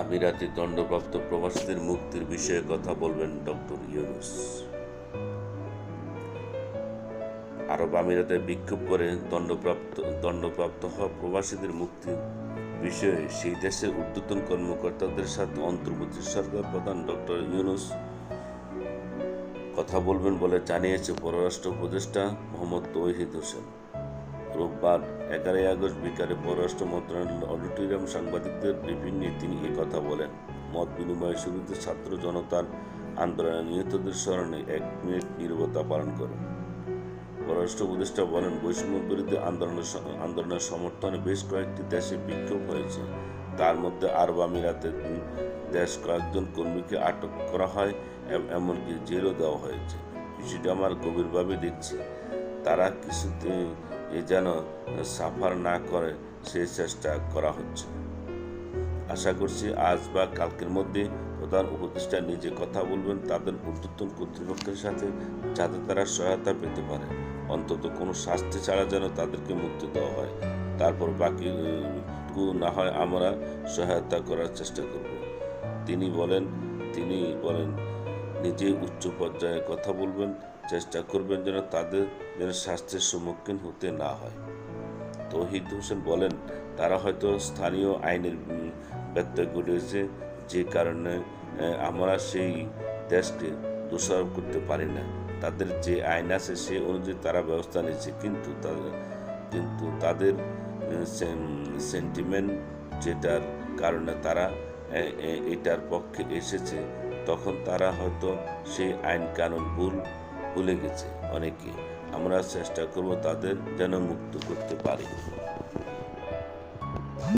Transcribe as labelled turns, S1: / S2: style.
S1: আমিরাতে দণ্ডপ্রাপ্ত প্রবাসীদের মুক্তির বিষয়ে কথা বলবেন ডক্টর ইউনুস। আরব আমিরাতে বিক্ষোভ করে দণ্ডপ্রাপ্ত দণ্ডপ্রাপ্ত হওয়া প্রবাসীদের মুক্তির বিষয়ে সেই দেশের ঊর্ধ্বতন কর্মকর্তাদের সাথে অন্তর্বর্তী সরকার প্রধান ডক্টর ইউনুস কথা বলবেন বলে জানিয়েছে পররাষ্ট্র উপদেষ্টা মোহাম্মদ তৌহিদ হোসেন। রোববার এগারোই আগস্ট বিকালে পররাষ্ট্র মন্ত্রণালয়ের অডিটোরিয়াম সাংবাদিকদের ব্রিফিংয়ে তিনি কথা বলেন। মত বিনিময়ের শুরুতে ছাত্র জনতার আন্দোলনে নিহতদের স্মরণে এক মিনিট নিরবতা পালন করেন। পররাষ্ট্র উপদেষ্টা বলেন বৈষম্য বিরুদ্ধে আন্দোলনের আন্দোলনের সমর্থনে বেশ কয়েকটি দেশে বিক্ষোভ হয়েছে। তার মধ্যে আরব আমিরাতে উম, বেশ কয়েকজন কর্মীকে আটক করা হয় এম- এমনকি জেলও দেওয়া হয়েছে। বিষয়টি আমার গভীরভাবে দেখছি। তারা কিছুতে এ যেন সাফার না করে সেই চেষ্টা করা হচ্ছে। আশা করছি আজ বা কালকের মধ্যে প্রধান উপদেষ্টা নিজে কথা বলবেন, তাদের ঊর্ধ্বতন কর্তৃপক্ষের সাথে, যাতে তারা সহায়তা পেতে পারে। অন্তত কোনো শাস্তি ছাড়া যেন তাদেরকে মুক্তি দেওয়া হয়। তারপর বাকি না হয় আমরা সহায়তা করার চেষ্টা করব। তিনি বলেন তিনি বলেন, নিজে উচ্চ পর্যায়ে কথা বলবেন চেষ্টা করবেন যেন তাদের যেন স্বাস্থ্যের সম্মুখীন হতে না হয়। তৌহিদ হোসেন বলেন, তারা হয়তো স্থানীয় আইনের ব্যত্যয় ঘটেছে যে কারণে আমরা সেই দেশকে দোষারোপ করতে পারি না। তাদের যে আইন আছে সে অনুযায়ী তারা ব্যবস্থা নিয়েছে, কিন্তু তাদের কিন্তু তাদের সেন্টিমেন্ট যেটার কারণে তারা এটার পক্ষে এসেছে, তখন তারা হয়তো সেই আইন কানুন ভুল ভুলে গেছে অনেকে। আমরা চেষ্টা করব তাদের যেন মুক্ত করতে পারি।